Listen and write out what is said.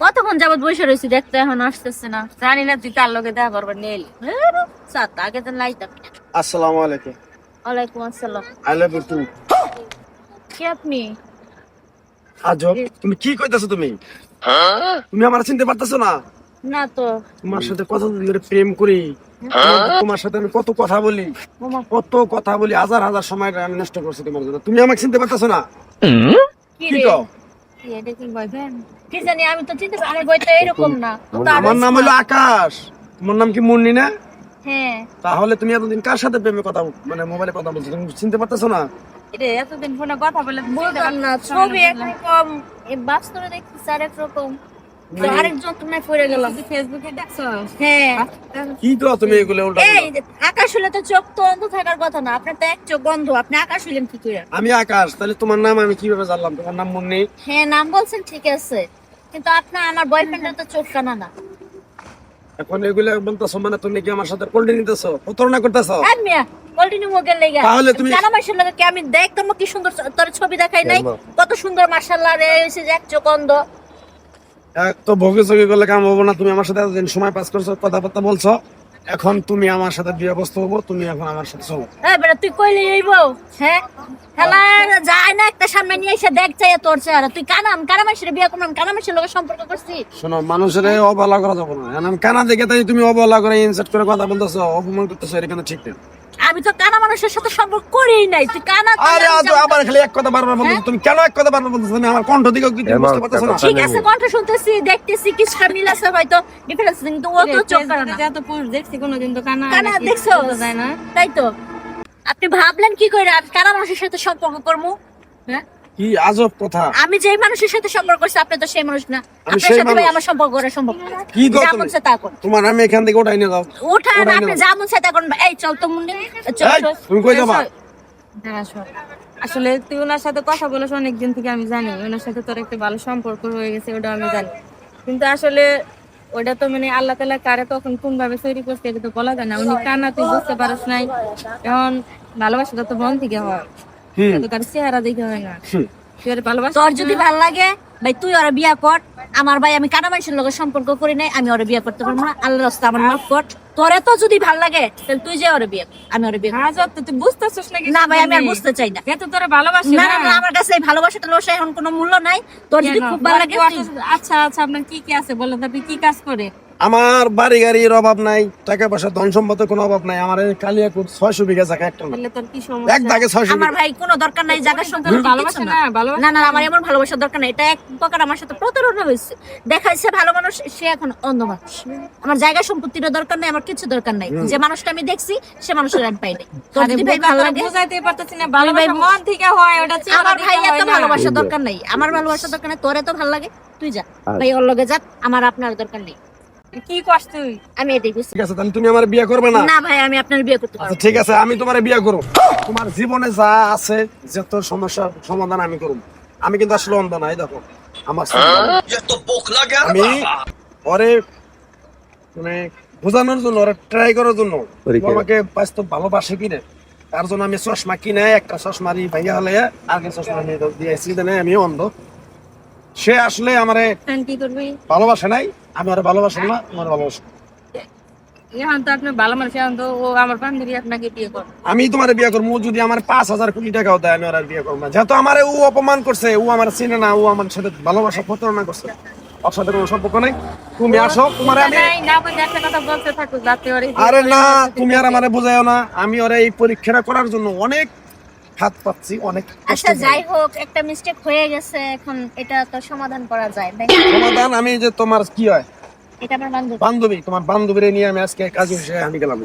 কতক্ষণ যাবত বসে রয়েছি দেখতে এখন আসতেছে না। জানি না তুই কার লগে দেখা করবার এলি। সাত আগে তো লাইতাম। আসসালামু আলাইকুম। ওয়ালাইকুম আসসালাম। I love you too. কি আপনি? আজব তুমি কি কইতাছো তুমি? তুমি আমার চিনতে পারতেছো না? না তো। তোমার সাথে কত ধরে প্রেম করি। তোমার- সাথে আমি কত কথা বলি। কত কথা বলি হাজার হাজার সময় আমি নষ্ট করছি তোমার জন্য। তুমি আমাকে চিনতে পারতেছো না? কি কি কও? কি এটা কি বয়ফ্রেন্ড কি জানি আমি তো চিনতে পারি আমার বইটা এরকম না। ও তো আরও আমার নাম হলো আকাশ। তোমার নাম কি মুন্নি না? হ্যাঁ। তাহলে তুমি এতদিন কার সাথে প্রেমে কথা মানে মোবাইলে কথা বলছো? তুমি চিনতে পারতেছো না? এটা এতদিন ফোনে কথা বলে বলতাম না ছবি একরকম বাস্তবে দেখতেছি আরেক রকম তো আরেকজন তুমি পড়ে গেলাম। ফেসবুকে দেখছ? হ্যাঁ। তুমি এগুলো উল্টা আকাশ হলে তো চোখ তো থাকার কথা না। আপনার তো এক চোখ বন্ধ আপনি আকাশ হইলেন কি করে? আমি আকাশ। তাহলে তোমার নাম আমি কীভাবে জানলাম? তোমার নাম মুন্নি? হ্যাঁ নাম বলছেন ঠিক আছে। কিন্তু আপনার আমার বয়ফ্রেন্ডের তো চোখ কানা না। এখন এগুলো বলতেছো মানে তুমি কি আমার সাথে কোল্ডে নিতেছো? প্রতারণা করতেছো? মিয়া কন্টিনিউ গেল লাগা তাহলে তুমি- কানা লাগে কি আমি দেখতাম কি সুন্দর তোর ছবি দেখাই নাই? কত সুন্দর মাশাআল্লাহ রে এসে যাক এক অন্ধ এক তো ভোগে চোখে করলে কাম হব না তুমি আমার সাথে এতদিন সময় পাস করছ কথাবার্তা বলছো। এখন তুমি আমার সাথে বিয়ে বস্তু হব তুমি এখন আমার সাথে চলো। এই বেটা তুই কইলে এইব হ্যাঁ? হেলা যায় না একটা সামনে নিয়ে এসে দেখ চাই তোর চেহারা। তুই কানাম কানা মাসের বিয়ে করলাম কানা মাসের লোকের সম্পর্ক করছি। শোনো মানুষের অবহেলা করা যাবে না। আমি কানা দেখে তাই তুমি অবহেলা করে ইনসার্ট করে কথা বলতেছো অপমান করতেছো এটা কিন্তু ঠিক না আমি তো কানা মানুষের সাথে সম্পর্ক করেই নাই তুই কানা আরে আজ আবার খালি এক কথা বারবার বলতেছো। তুমি কেন এক কথা বারবার বলতেছো? তুমি আমার কণ্ঠ দিকে কি বুঝতে পারতেছো না। ঠিক আছে কণ্ঠ শুনতেছি দেখতেছি কি মিল আছে হয়তো ডিফারেন্স কিন্তু ও তো চোখ কানা যা তো পুরুষ দেখছি কোনোদিন তো কানা কানা দেখছ? তাই না। তাই তো। আপনি ভাবলেন কি করে? আমি কানা মানুষের সাথে সম্পর্ক করব? হ্যাঁ? কি আজব কথা। আমি যেই মানুষের সাথে সম্পর্ক করছি আপনি তো সেই মানুষ না। আপনার সাথে ভাই আমার সম্পর্ক করা সম্ভব কি গো যা তুমি? তা করুন। তোমার আমি এখান থেকে ওঠাই নিয়ে যাও। উঠান আপনি নেব। যা মন চায় তা করুন। এই চল তো মুন্ডি। চল তুমি কই যাবা? আসলে তুই ওনার সাথে কথা বলেছ অনেকদিন থেকে আমি জানি। ওনার সাথে তোর একটা ভালো সম্পর্ক হয়ে গেছে ওটা আমি জানি। কিন্তু আসলে ওটা তো মানে আল্লাহ তালা কারে তখন কোন ভাবে তৈরি করছে এটা তো বলা যায় না। উনি কানা তুই বুঝতে পারিস নাই। এখন ভালোবাসাটা তো মন থেকে হয়। হুম। চেহারা দেখে হয়। না তুই আর তোর যদি ভালো লাগে ভাই তুই ওরা বিয়া কর। আমার ভাই আমি কানা মানুষের লোকের সম্পর্ক করি নাই আমি ওরা বিয়া করতে পারব না। আল্লাহ রাস্তা আমার মাফ কর। তোরে তো যদি ভালো লাগে তাহলে তুই যে ওরা বিয়া আমি ওরা বিয়া। হ্যাঁ তুই বুঝতেছিস নাকি না ভাই আমি আর বুঝতে চাই না। এত তোরা ভালোবাসি না না না, আমার কাছে এই ভালোবাসাটা লোসা এখন কোনো মূল্য নাই। তোর যদি খুব ভালো লাগে আচ্ছা আচ্ছা আপনার কি কি আছে? বলেন তো, আপনি কি কাজ করে আমার বাড়ি গাড়ির অভাব নাই টাকা পয়সা ধন সম্পদের কোনো অভাব নাই আমার কালিয়াকুট ছয়শো বিঘা জায়গা একটা এক দাগে ছয়শো আমার ভাই কোনো দরকার নাই জায়গা সম্পর্কে ভালোবাসা না। না? না না, আমার এমন ভালোবাসার দরকার নাই। এটা এক প্রকার আমার সাথে প্রতারণা হয়েছে। দেখাইছে ভালো মানুষ সে এখন অন্ধ মানুষ। আমার জায়গা সম্পত্তির দরকার নাই আমার কিছু দরকার নাই। যে মানুষটা আমি দেখছি সে মানুষের আমি পাই নাই। ভাই ভালো লাগে বুঝাইতে পারতেছি না ভালোবাসা মন থেকে হয় ওটা আমার ভাই এত না। ভালোবাসার দরকার নাই। আমার ভালোবাসার দরকার নাই তোর এত ভালো লাগে তুই যা। ভাই ওর লগে যা আমার আপনার দরকার নেই। কি কষ্ট আমি এটাই বুঝছি ঠিক আছে তাহলে তুমি আমার বিয়ে করবে না? না ভাই আমি আপনার বিয়ে করতে পারব আচ্ছা ঠিক আছে আমি তোমার বিয়ে করব। তোমার জীবনে যা আছে যত সমাধান আমি করব। আমি কিন্তু আসলে অন্ধ নাই দেখো আমার আমি ওরে মানে বোঝানোর জন্য ওরা ট্রাই করার জন্য আমাকে বাস্তব ভালোবাসে কিনে তার জন্য আমি চশমা কিনে একটা চশমারি ভাইয়া হলে আগে চশমা নিয়ে দিয়েছি দেনে আমি অন্ধ। সে আসলে আমারে ভালোবাসে নাই। আমি ওরা ভালোবাসি না আমার ভালোবাসে। এখন তো আপনার ভালো মানুষ এখন তো ও আমার বান্ধবী আপনাকে বিয়ে কর আমি তোমার বিয়ে করব যদি আমার পাঁচ হাজার কোটি টাকাও দেয় আমি আর বিয়ে করব না। যেহেতু আমার ও অপমান করছে ও আমার চিনে না ও আমার সাথে ভালোবাসা প্রতারণা করছে। ওর সাথে কোনো সম্পর্ক নাই। তুমি আসো তোমার আমি আরে না তুমি আর আমারে না। আমি ওরা এই পরীক্ষাটা করার জন্য অনেক হাত পাচ্ছি অনেক আচ্ছা যাই হোক একটা মিস্টেক হয়ে গেছে এখন এটা তো সমাধান করা যায়। সমাধান আমি যে তোমার কি হয়? এটা আমার বান্ধবী। বান্ধবী তোমার বান্ধবীরে নিয়ে আমি আজকে কাজ হিসেবে আমি গেলাম।